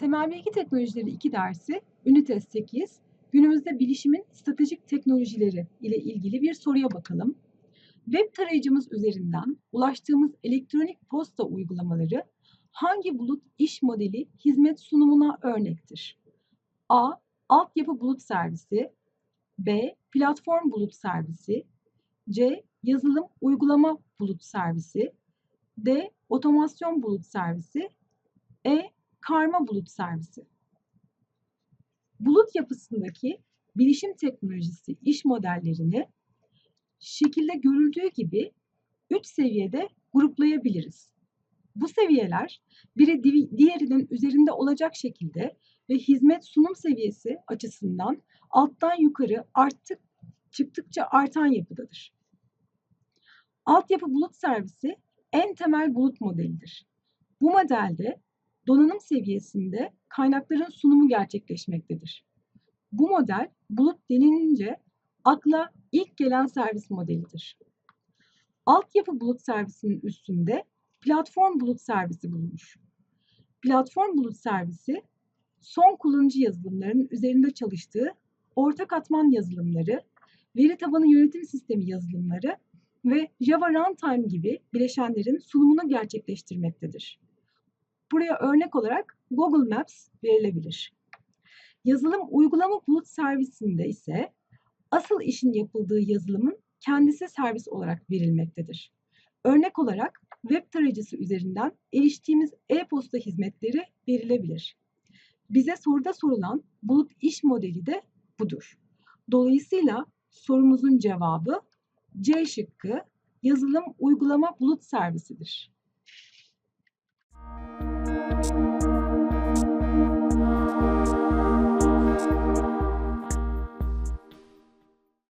Sanal Bilgi Teknolojileri 2 dersi, ünite 8, günümüzde bilişimin stratejik teknolojileri ile ilgili bir soruya bakalım. Web tarayıcımız üzerinden ulaştığımız elektronik posta uygulamaları hangi bulut iş modeli hizmet sunumuna örnektir? A. Altyapı bulut servisi B. Platform bulut servisi C. Yazılım uygulama bulut servisi D. Otomasyon bulut servisi E. Karma bulut servisi. Bulut yapısındaki bilişim teknolojisi iş modellerini şekilde görüldüğü gibi üç seviyede gruplayabiliriz. Bu seviyeler biri diğerinin üzerinde olacak şekilde ve hizmet sunum seviyesi açısından alttan yukarı arttık, çıktıkça artan yapıdadır. Altyapı bulut servisi en temel bulut modelidir. Bu modelde donanım seviyesinde kaynakların sunumu gerçekleşmektedir. Bu model bulut denilince akla ilk gelen servis modelidir. Altyapı bulut servisinin üstünde platform bulut servisi bulunur. Platform bulut servisi son kullanıcı yazılımlarının üzerinde çalıştığı orta katman yazılımları, veri tabanı yönetim sistemi yazılımları ve Java Runtime gibi bileşenlerin sunumunu gerçekleştirmektedir. Buraya örnek olarak Google Maps verilebilir. Yazılım uygulama bulut servisinde ise asıl işin yapıldığı yazılımın kendisi servis olarak verilmektedir. Örnek olarak web tarayıcısı üzerinden eriştiğimiz e-posta hizmetleri verilebilir. Bize soruda sorulan bulut iş modeli de budur. Dolayısıyla sorumuzun cevabı C şıkkı yazılım uygulama bulut servisidir.